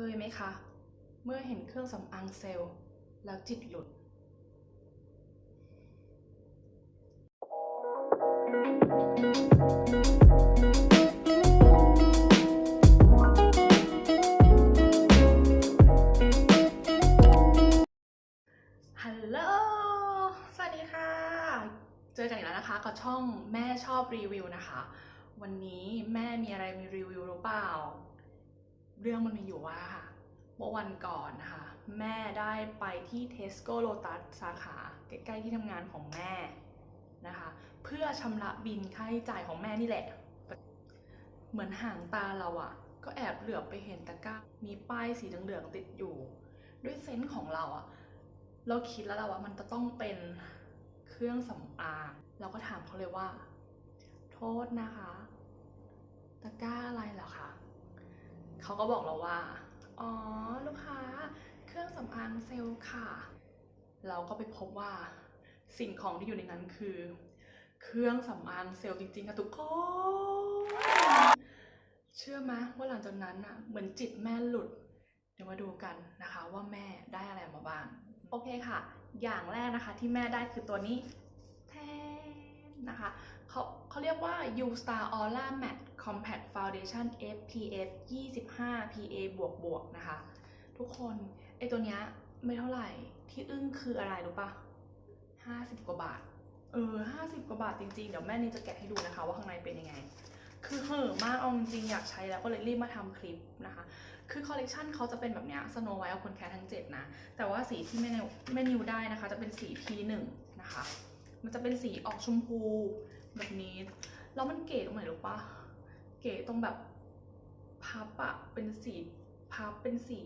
คยไหมคะ เมื่อเห็นเครื่องสำอางเซลล์ แล้วจิตหลุด ฮัลโหล สวัสดีค่ะ เจอกันอีกแล้วนะคะ กับช่องแม่ชอบรีวิวนะคะ วันนี้แม่มีอะไรมีรีวิวหรือเปล่า เรื่องมันมีอยู่ว่าค่ะเมื่อวันก่อนนะคะแม่ได้ไปที่ Tesco Lotus สาขาใกล้ๆที่ทำงานของแม่นะคะเพื่อชำระบินค่าใช้จ่ายของแม่นี่แหละ เหมือนห่างตาเราอะก็แอบเหลือบไปเห็นตะกร้ามีป้ายสีเหลืองๆติดอยู่ ด้วยเซนส์ของเราอะเราคิดแล้วเราว่ามันจะต้องเป็นเครื่องสำอางเราก็ถามเขาเลยว่า โทษนะคะ ตะกร้าอะไรเหรอคะ เขาก็บอกเราว่า อ๋อ ลูกค้า เครื่องสำอางเซลล์ค่ะ เราก็ไปพบว่าสิ่งของที่อยู่ในนั้นคือ เครื่องสำอางเซลล์จริงๆค่ะทุกคน เชื่อไหมว่าหลังจากนั้นอะเหมือนจิตแม่หลุด เดี๋ยวมาดูกันนะคะว่าแม่ได้อะไรมาบ้าง โอเคค่ะ อย่างแรกนะคะที่แม่ได้คือตัวนี้แทนนะคะ เขาเขาเรียกว่า U Star Aura Matte Compact Foundation SPF 25 PA บวกบวกนะคะ ทุกคนไอตัวเนี้ยไม่เท่าไหร่ที่อึ้งคืออะไรรู้ปะ50 กว่าบาท เออ 50 กว่าบาทจริงๆ เดี๋ยวแม่นี่จะแกะให้ดูนะคะ ว่าข้างในเป็นยังไง คือเห่อะมากเอาจริงอยากใช้แล้วก็เลยรีบมาทำคลิปนะคะ คือคอลเลกชันเขาจะเป็นแบบเนี้ยสโนไวท์เอาคนแคร์ทั้ง 7 นะ แต่ว่าสีที่แม่นิวแม่นิวได้นะคะ จะเป็นสี P1 นะคะ มันจะเป็นสีออกชมพู แบบนี้ แล้วมันเก๋ตรงไหนรู้ปะเก๋ตรงแบบพับอะเป็นสีพับเป็นสี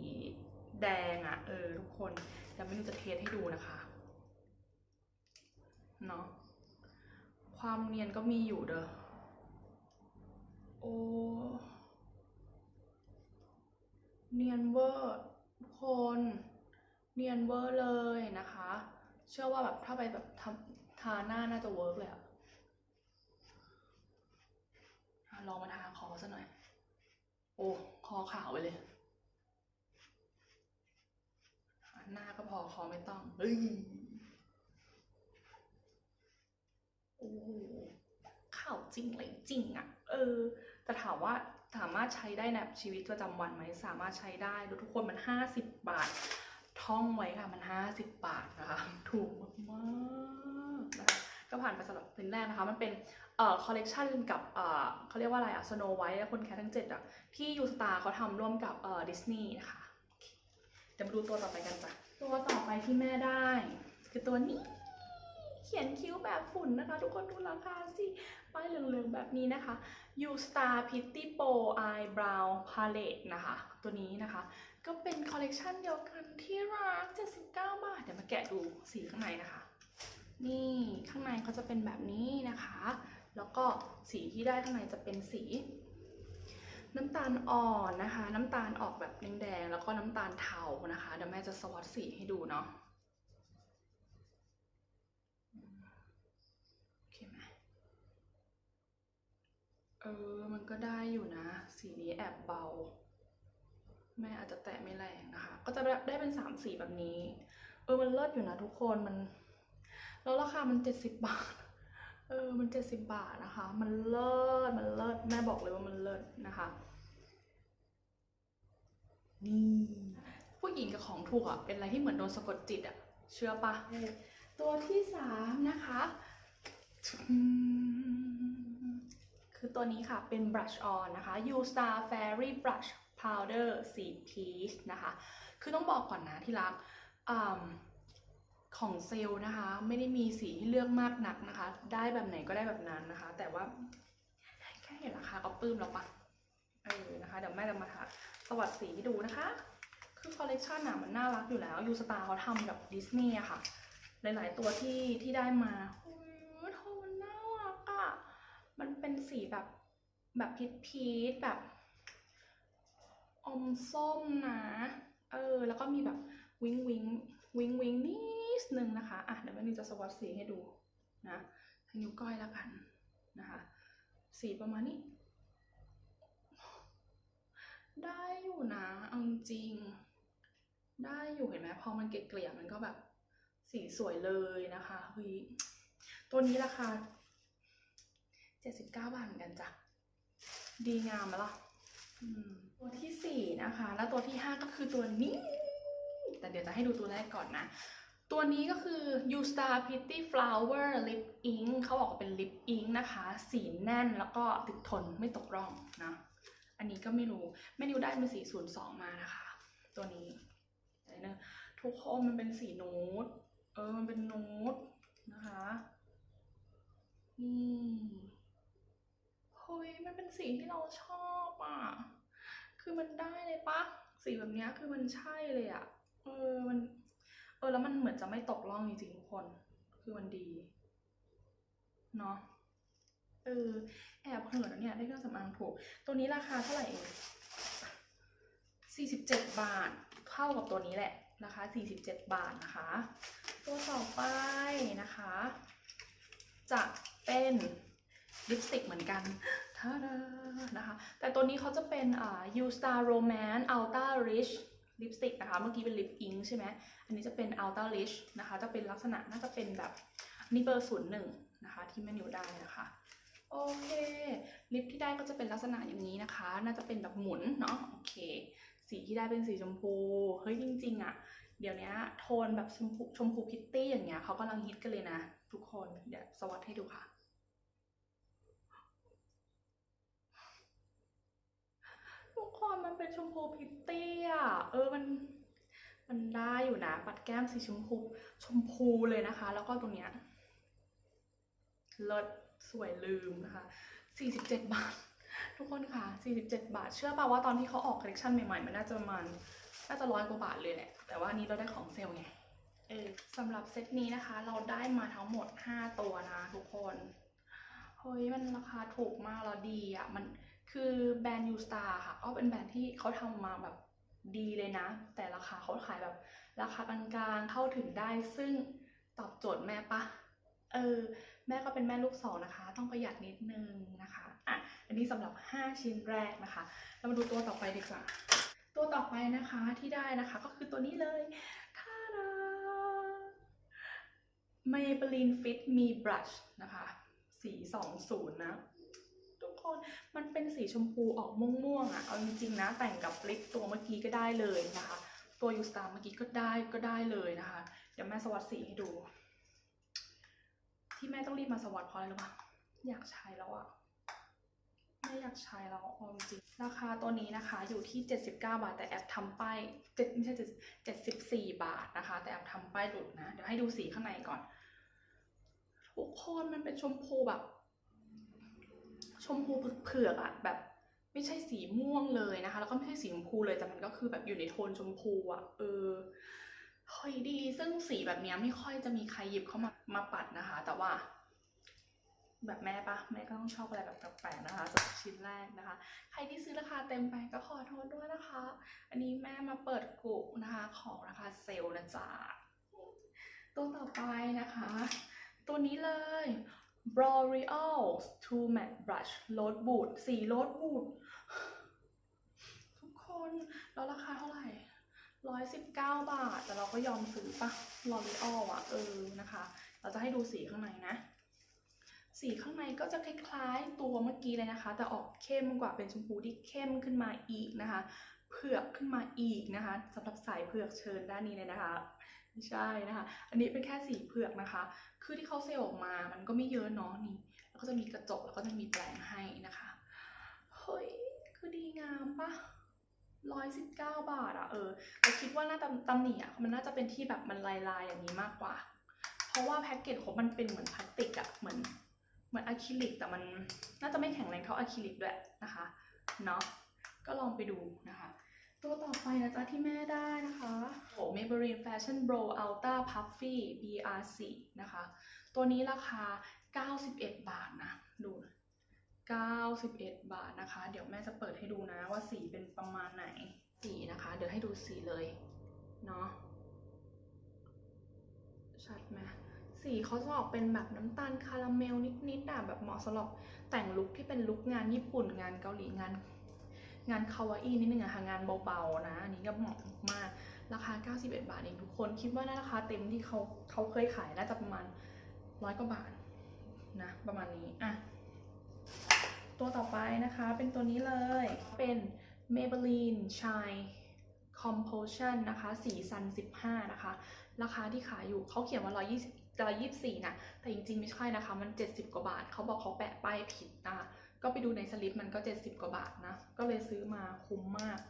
แดงอะเออทุกคนเดี๋ยวแม่นิวจะเทสให้ดูนะคะเนาะความเนียนก็มีอยู่เด้อโอ้เนียนเวอร์ทุกคนเนียนเวอร์เลยนะคะ เชื่อว่าแบบถ้าไปแบบทำทาหน้าน่าจะเวิร์กเลยอะอะ ลองมาทาคอซะหน่อย โอ้ คอขาวไปเลยหน้าก็พอคอไม่ต้องเฮ้ยโอ้โหขาวจริงเลยจริงอะเออ แต่ถามว่าสามารถใช้ได้ในชีวิตประจำวันไหม สามารถใช้ได้ทุกคนมัน50บบาท ท่องไว้ค่ะ มัน50บบาทนะคะ ถูกมาก ก็ผ่านไปสำหรับเป็นแรกนะคะ มันเป็นเอ่อคอลเลกชันกับเอ่อเขาเรียกว่าอะไรอะสโนไวท์และคนแคททั้ง7อะที่ยูสตาเขาทำร่วมกับเอ่อดิสนีย์นะคะเดี๋ยวมาดูตัวต่อไปกันจ้ะตัวต่อไปที่แม่ได้ คือตัวนี้ เขียนคิ้วแบบฝุ่นนะคะ ทุกคนดูราคาสิป้ายเหลืองๆแบบนี้นะคะ U Star Pitty Pro Eyebrow Palette นะคะ ตัวนี้นะคะ ก็เป็นคอลเลกชันเดียวกันที่รัก 79 บาท เดี๋ยวมาแกะดูสีข้างในนะคะ นี่ข้างในเขาจะเป็นแบบนี้นะคะ แล้วก็สีที่ได้ข้างในจะเป็นสี น้ำตาลอ่อนนะคะ น้ำตาลออกแบบแดงๆแล้วก็น้ำตาลเทานะคะเดี๋ยวแม่จะสวอตสีให้ดูเนาะโอเคไหมเออมันก็ได้อยู่นะ สีนี้แอบเบา แม่อาจจะแตะไม่แรงนะคะ ก็จะได้เป็นสามสีแบบนี้ เออมันเลิศอยู่นะทุกคนมัน แล้วราคามันเจ็ดสิบบาท เออ มันเจ็ดสิบบาทนะคะ มันเลิศ มันเลิศ แม่บอกเลยว่ามันเลิศนะคะ นี่ ผู้หญิงกับของถูกอะ เป็นอะไรที่เหมือนโดนสะกดจิตอะ เชื่อปะ ตัวที่สามนะคะอืมคือตัวนี้ค่ะ เป็น brush on นะคะ U Star Fairy Brush Powder สี peach นะคะ คือต้องบอกก่อนนะที่รักอำ ของเซลล์นะคะ ไม่ได้มีสีให้เลือกมากนักนะคะ ได้แบบไหนก็ได้แบบนั้นนะคะ แต่ว่าแค่เห็นราคาก็ปลื้มแล้วปะเออนะคะเดี๋ยวแม่จะมาทาสวัสดสีให้ดูนะคะ คือคอลเลกชันอะมันน่ารักอยู่แล้วยูสตาร์เขาทำกับดิสนีย์อะค่ะ หลายๆตัวที่ที่ได้มาโอ้ยโทนน่ารักอะมันเป็นสีแบบแบบพีชพีชแบบอมส้มนะ เออ แล้วก็มีแบบวิงวิงวิงวิง นึงนะคะ อะเดี๋ยวแม่นี่จะสวอตสีให้ดูนะทางนิ้วก้อยแล้วกันนะคะ สีประมาณนี้ ได้อยู่นะเอาจริง ได้อยู่เห็นไหมพอมันเกลี่ยมันก็แบบ สีสวยเลยนะคะเฮ้ยตัวนี้ราคาเจ็ดสิบเก้าบาทกันจ้ะ ดีงามไหมล่ะตัวที่สี่นะคะ แล้วตัวที่ห้าก็คือตัวนี้ แต่เดี๋ยวจะให้ดูตัวแรกก่อนนะ ตัวนี้ก็คือ You Star Pretty Flower Lip Ink เขาบอกเป็น Lip Ink นะคะ สีแน่นแล้วก็ติดทนไม่ตกร่องนะ อันนี้ก็ไม่รู้แม่นิวได้เป็นสี02 มานะคะ ตัวนี้เนอะทุกคนมันเป็นสีนูดเออ มันเป็นนูดนะคะนี่เฮ้ยมันเป็นสีที่เราชอบอะ คือมันได้เลยปะสีแบบนี้คือมันใช่เลยอะ เออ มัน เออแล้วมันเหมือนจะไม่ตกล่องจริงๆทุกคน คือมันดีเนาะเออแอบเหินเนี่ยได้เครื่องสำอางถูก ตัวนี้ราคาเท่าไหร่เอง47บเจ็ดบาทเท่ากับตัวนี้แหละนะคะ47บเจ็ดบาทนะคะ ตัวต่อไปนะคะ จะเป็นลิปสติกเหมือนกันทาดานะคะ แต่ตัวนี้เขาจะเป็นอ่า U Star Romance Ultra Rich ลิปสติกนะคะ เมื่อกี้เป็นลิปอิงใช่ไหมอันนี้จะเป็น Ultra Rich นะคะ จะเป็นลักษณะน่าจะเป็นแบบนี่เบอร์ศูนย์หนึ่งนะคะที่แมนิวได้นะคะโอเคลิปที่ได้ก็จะเป็นลักษณะอย่างนี้นะคะ น่าจะเป็นแบบหมุนเนาะโอเค สีที่ได้เป็นสีชมพูเฮ้ยจริงๆอะเดี๋ยวนี้โทนแบบชมพูชมพูพิตตี้อย่างเงี้ยเขากำลังฮิตกันเลยนะ ทุกคนเดี๋ยวสวัสดให้ดูค่ะ ทุกคนมัน เป็นชมพูพิตตี้อะเออมันมันได้อยู่นะ ปัดแก้มสีชมพูชมพูเลยนะคะ แล้วก็ตรงเนี้ยเลิศสวยลืมนะคะ47 บาท ทุกคนค่ะ 47 บาท เชื่อป่าว่าตอนที่เขาออกคอลเลคชันใหม่ๆ มันน่าจะประมาณน่าจะร้อยกว่าบาทเลยแหละ แต่ว่านี้เราได้ของเซล์ไงเออสำหรับเซตนี้นะคะ เราได้มาทั้งหมด 5 ตัวนะทุกคน เฮ้ย มันราคาถูกมากแล้วดีอะ มัน คือแบรนด์ยูสตาร์ค่ะก็เป็นแบรนด์ที่เขาทำมาแบบดีเลยนะ แต่ราคาเขาขายแบบราคากลางๆเข้าถึงได้ซึ่งตอบโจทย์แม่ปะเออแม่ก็เป็นแม่ลูกสองนะคะ ต้องประหยัดนิดนึงนะคะอะอันนี้สำหรับ 5 ชิ้นแรกนะคะ เรามาดูตัวต่อไปดีกว่า ตัวต่อไปนะคะที่ได้นะคะก็คือตัวนี้เลยท่าดา Maybelline Fit Me Brush นะคะ สี 20 นะ คน มันเป็นสีชมพูออกม่วงๆอะ่ะ เอาจริงๆนะแต่งกับลิปตัวเมื่อกี้ก็ได้เลยนะคะ ตัวยูสตาร์เมื่อกี้ก็ได้ก็ได้เลยนะคะ เดี๋ยวแม่สวัสดสีให้ดู ที่แม่ต้องรีบมาสวัสดเพราะอะไรรู้ปะอยากใช้แล้วอะไม่อยากใช้แล้วเอาจริงๆราคาตัวนี้นะคะอยู่ที่ 79 บาท แต่แอปทำป้ายเจ็ดไม่ใช่74บาทนะคะ แต่แอปทำป้ายหลุดนะ เดี๋ยวให้ดูสีข้างในก่อนทุกคนมันเป็นชมพูแบบ มพูเผือกๆอะแบบไม่ใช่สีม่วงเลยนะคะ แล้วก็ไม่ใช่สีชมพูเลยแต่มันก็คือแบบอยู่ในโทนชมพูอะเออเฮ้ยดีซึ่งสีแบบเนี้ยไม่ค่อยจะมีใครหยิบเข้ามามาปัดนะคะ แต่ว่า แบบแม่ปะแม่ก็ต้องชอบอะไรแบบแปลกๆนะคะสำหรับชิ้นแรกนะคะ ใครที่ซื้อราคาเต็มไปก็ขอโทษด้วยนะคะ อันนี้แม่มาเปิดกลุ่มนะคะของราคาเซลล์นะจ๊ะตัวต่อไปนะคะ ตัวนี้เลย L'Oreal True Matte Brush Rose Boot สีโรสบูดทุกคนแล้วราคาเท่าไหร่ร้อยสิบเก้าบาท แต่เราก็ยอมซื้อปะ L'Oreal อะ เออนะคะ เราจะให้ดูสีข้างในนะ สีข้างในก็จะคล้ายๆตัวเมื่อกี้เลยนะคะ แต่ออกเข้มกว่าเป็นชมพูที่เข้มขึ้นมาอีกนะคะ เผือกขึ้นมาอีกนะคะสำหรับสายเผือกเชิญด้านนี้เลยนะคะ ไม่ใช่นะคะ อันนี้เป็นแค่สีเผือกนะคะ คือที่เขาเซลล์ออกมา มันก็ไม่เยอะเนาะนี่ แล้วก็จะมีกระจกแล้วก็จะมีแปลงให้นะคะ เฮ้ย คือดีงามปะร้อยสิบเก้าบาทอะเออแต่คิดว่าน่าตำตำหนิอะมันน่าจะเป็นที่แบบมันลายลายอย่างนี้มากกว่า เพราะว่าแพ็กเกจของมันเป็นเหมือนพลาสติกอะเหมือนเหมือนอะคริลิกแต่มันน่าจะไม่แข็งแรงเท่าอะคริลิกด้วยนะคะ เนาะ ก็ลองไปดูนะคะ ตัวต่อไปนะจ๊ะที่แม่ได้นะคะโอ้ Maybelline Fashion Bro Ultra Puffy BR4 นะคะ ตัวนี้ราคา 91 บาทนะ ดู91 บาทนะคะ เดี๋ยวแม่จะเปิดให้ดูนะว่าสีเป็นประมาณไหน สีนะคะ เดี๋ยวให้ดูสีเลย เนาะ ชัดไหมสีเขาจะออกเป็นแบบน้ำตาลคาราเมลนิดๆอะแบบเหมาะสำหรับแต่งลุคที่เป็นลุคงานญี่ปุ่นงานเกาหลีงาน งานคาวาอี้นิดนึงอะค่ะงานเบาๆนะอันนี้ก็เหมาะมากราคา 91 บาทเองทุกคนคิดว่าน่าราคาเต็มที่เขาเขาเคยขายน่าจะประมาณร้อยกว่าบาทนะประมาณนี้อะตัวต่อไปนะคะเป็นตัวนี้เลยเป็น Maybelline Shine Composition นะคะ สีซัน 15 นะคะ ราคาที่ขายอยู่เขาเขียนว่า 120 124 นะ แต่จริงๆ ไม่ใช่นะคะ มัน 70 กว่าบาท เขาบอกเขาแปะป้ายผิดนะคะ ก็ไปดูในสลิปมันก็ 70 กว่าบาทนะ ก็เลยซื้อมาคุ้มมาก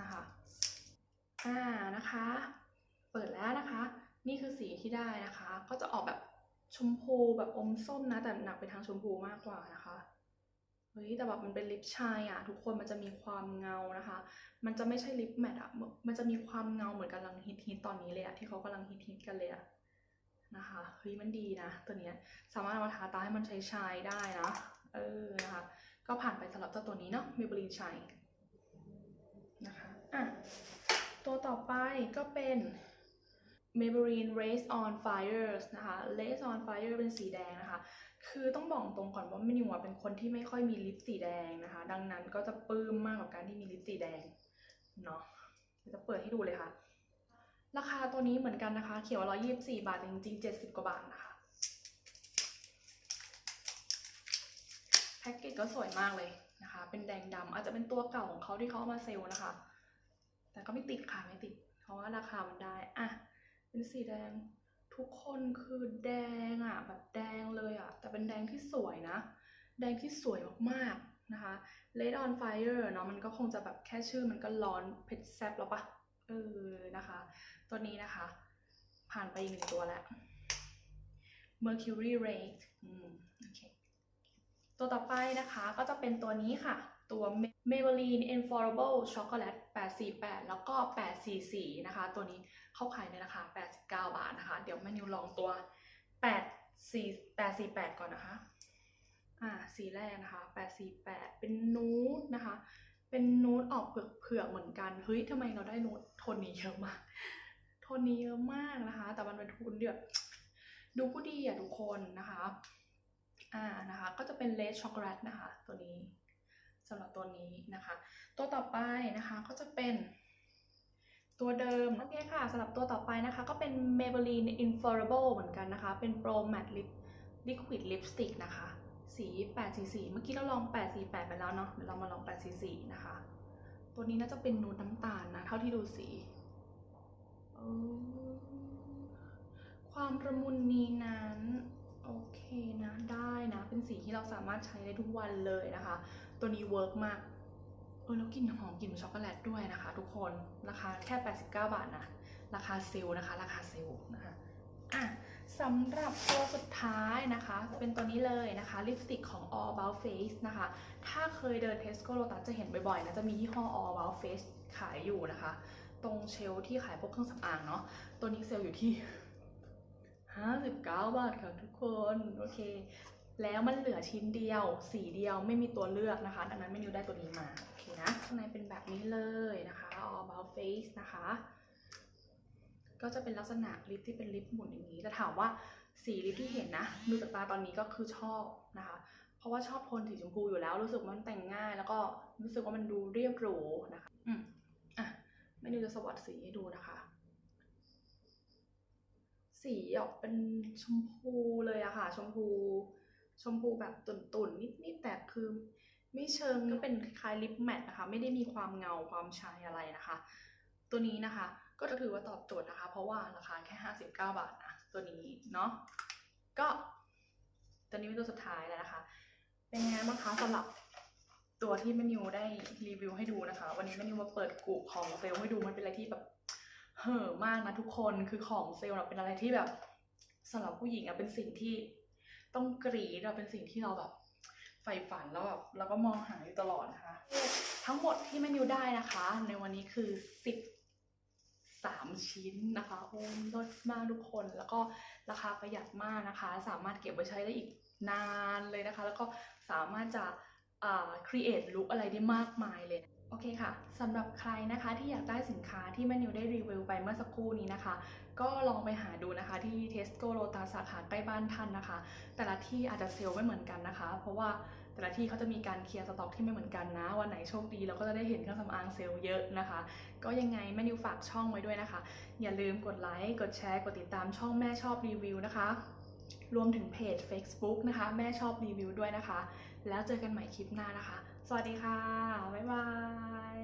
นะคะ อ่านะคะ เปิดแล้วนะคะ นี่คือสีที่ได้นะคะ ก็จะออกแบบชมพูแบบอมส้มนะ แต่หนักไปทางชมพูมากกว่านะคะเฮ้ยแต่แบบมันเป็นลิปชายอะทุกคนมันจะมีความเงานะคะ มันจะไม่ใช่ลิปแมทอะมันมันจะมีความเงาเหมือนกำลังฮิตฮิตตอนนี้เลยอะที่เขากำลังฮิตฮิตกันเลยอะนะคะเฮ้ยมันดีนะ ตัวเนี้ยสามารถเอามาทาตาให้มันใช้ชายได้นะ เออนะคะก็ผ่านไปสำหรับเจ้าตัวนี้เนาะ Maybelline Shine นะคะอะตัวต่อไปก็เป็น Maybelline Race on Fires นะคะ Race on Fire เป็นสีแดงนะคะ คือต้องบอกตรงก่อนว่ามินิวเป็นคนที่ไม่ค่อยมีลิปสีแดงนะคะ ดังนั้นก็จะปลื้มมากกับการที่มีลิปสีแดงเนาะจะเปิดให้ดูเลยค่ะ ราคาตัวนี้เหมือนกันนะคะ เขียนว่า124บาท จริงๆ70กว่าบาทนะคะ พ็กเกจก็สวยมากเลยนะคะ เป็นแดงดำอาจจะเป็นตัวเก่าของเขาที่เขาเอามาเซลล์นะคะ แต่ก็ไม่ติดค่ะไม่ติด เพราะว่าราคามันได้อะเป็นสีแดงทุกคนคือแดงอะแบบแดงเลยอะ แต่เป็นแดงที่สวยนะ แดงที่สวยมากๆนะคะ Red on Fire เนาะมันก็คงจะแบบแค่ชื่อมันก็ร้อนเผ็ดแซ่บแล้วปะเออนะคะ ตัวนี้นะคะ ผ่านไปอีกหนึ่งตัวแล้ว Mercury Red อืมโอเค ตัวต่อไปนะคะก็จะเป็นตัวนี้ค่ะ ตัว Maybelline Infallible Chocolate 848 แล้วก็ 844 นะคะ ตัวนี้เข้าขายในราคา 89 บาทนะคะ เดี๋ยวแม่นิวลองตัว 84 848 ก่อนนะคะ อ่า สีแรกนะคะ 848 เป็นนูดนะคะ เป็นนูดออกเผือกๆเหมือนกัน เฮ้ยทำไมเราได้นูดโทนนี้เยอะมาก โทนนี้เยอะมากนะคะ แต่มันเป็นโทนเดือดดูผู้ดีอะทุกคนนะคะ อ่านะคะก็จะเป็นเลสช็อกโกแลตนะคะตัวนี้สำหรับตัวนี้นะคะ ตัวต่อไปนะคะก็จะเป็นตัวเดิมโอเคค่ะสำหรับตัวต่อไปนะคะ ก็เป็น Maybelline Infallible เหมือนกันนะคะ เป็น Pro Matte Lip Liquid Lipstick นะคะ สี 844 เมื่อกี้เราลอง 848 ไปแล้วเนาะเดี๋ยวเรามาลอง 844 นะคะ ตัวนี้น่าจะเป็นนูดน้ำตาลนะ เท่าที่ดูสีเออความระมุนนี้นั้น โอเคนะได้นะ เป็นสีที่เราสามารถใช้ได้ทุกวันเลยนะคะ ตัวนี้เวิร์กมากเออแล้วกลิ่นหอมกลิ่นช็อกโกแลตด้วยนะคะ ทุกคนราคาแค่ 89 บาทนะราคาเซลล์นะคะ ราคาเซลล์นะคะอะสำหรับตัวสุดท้ายนะคะ เป็นตัวนี้เลยนะคะ ลิปสติกของ All About Face นะคะ ถ้าเคยเดิน Tesco Lotus จะเห็นบ่อยๆนะจะมียี่ห้อ All About Face ขายอยู่นะคะ ตรงเชลฟ์ที่ขายพวกเครื่องสำอางเนาะตัวนี้เซลล์อยู่ที่ 59 บาทค่ะทุกคน โอเค แล้วมันเหลือชิ้นเดียว สีเดียวไม่มีตัวเลือกนะคะ ดังนั้นเมนูได้ตัวนี้มา โอเคนะข้างในเป็นแบบนี้เลยนะคะ all about face นะคะ ก็จะเป็นลักษณะลิปที่เป็นลิปหมุนอย่างนี้แต่ถามว่าสีลิปที่เห็นนะดูจากตาตอนนี้ก็คือชอบนะคะ เพราะว่าชอบโทนสีชมพูอยู่แล้ว รู้สึกว่ามันแต่งง่าย แล้วก็รู้สึกว่ามันดูเรียบหรูนะคะ อืมอะเมนูจะสวัสดสีให้ดูนะคะ สีออกเป็นชมพูเลยอะค่ะ ชมพู ชมพูแบบตุ่นๆ นิดๆ แต่คือไม่เชิงก็เป็นคล้ายลิปแมทนะคะ ไม่ได้มีความเงาความชายอะไรนะคะ ตัวนี้นะคะ ก็จะถือว่าตอบโจทย์นะคะ เพราะว่าราคาแค่ 59 บาทนะตัวนี้เนาะก็ ตัวนี้เป็นตัวสุดท้ายแล้วนะคะ เป็นไงบ้างคะสำหรับตัวที่แมนิวได้รีวิวให้ดูนะคะ วันนี้แมนิวมาเปิดกุของเซลล์ให้ดูมันเป็นอะไรที่แบบ เห่อะมากนะทุกคนคือของเซลล์เราเป็นอะไรที่แบบสำหรับผู้หญิงอะเป็นสิ่งที่ต้องกรีดอะเป็นสิ่งที่เราแบบใฝ่ฝันแล้วแบบเราก็มองหาอยู่ตลอดนะคะ ทั้งหมดที่แมนิวได้นะคะ ในวันนี้คือสิบสามชิ้นนะคะโอ้ยลดมากทุกคนแล้วก็ราคาประหยัดมากนะคะ สามารถเก็บไว้ใช้ได้อีกนานเลยนะคะ แล้วก็สามารถจะอ่า create look อะไรได้มากมายเลย โอเคค่ะสำหรับใครนะคะที่อยากได้สินค้าที่แมนิวได้รีวิวไปเมื่อสักครู่นี้นะคะ ก็ลองไปหาดูนะคะที่ Tesco Lotus สาขาใกล้บ้านท่านนะคะ แต่ละที่อาจจะเซลล์ไม่เหมือนกันนะคะ เพราะว่าแต่ละที่เขาจะมีการเคลียร์สต็อกที่ไม่เหมือนกันนะ วันไหนโชคดีเราก็จะได้เห็นเครื่องสำอางเซลล์เยอะนะคะ ก็ยังไงแม่นิวฝากช่องไว้ด้วยนะคะ อย่าลืมกดไลค์กดแชร์กดติดตามช่องแม่ชอบรีวิวนะคะ รวมถึงเพจ Facebook นะคะ แม่ชอบรีวิวด้วยนะคะ แล้วเจอกันใหม่คลิปหน้านะคะ สวัสดีค่ะ บ๊ายบาย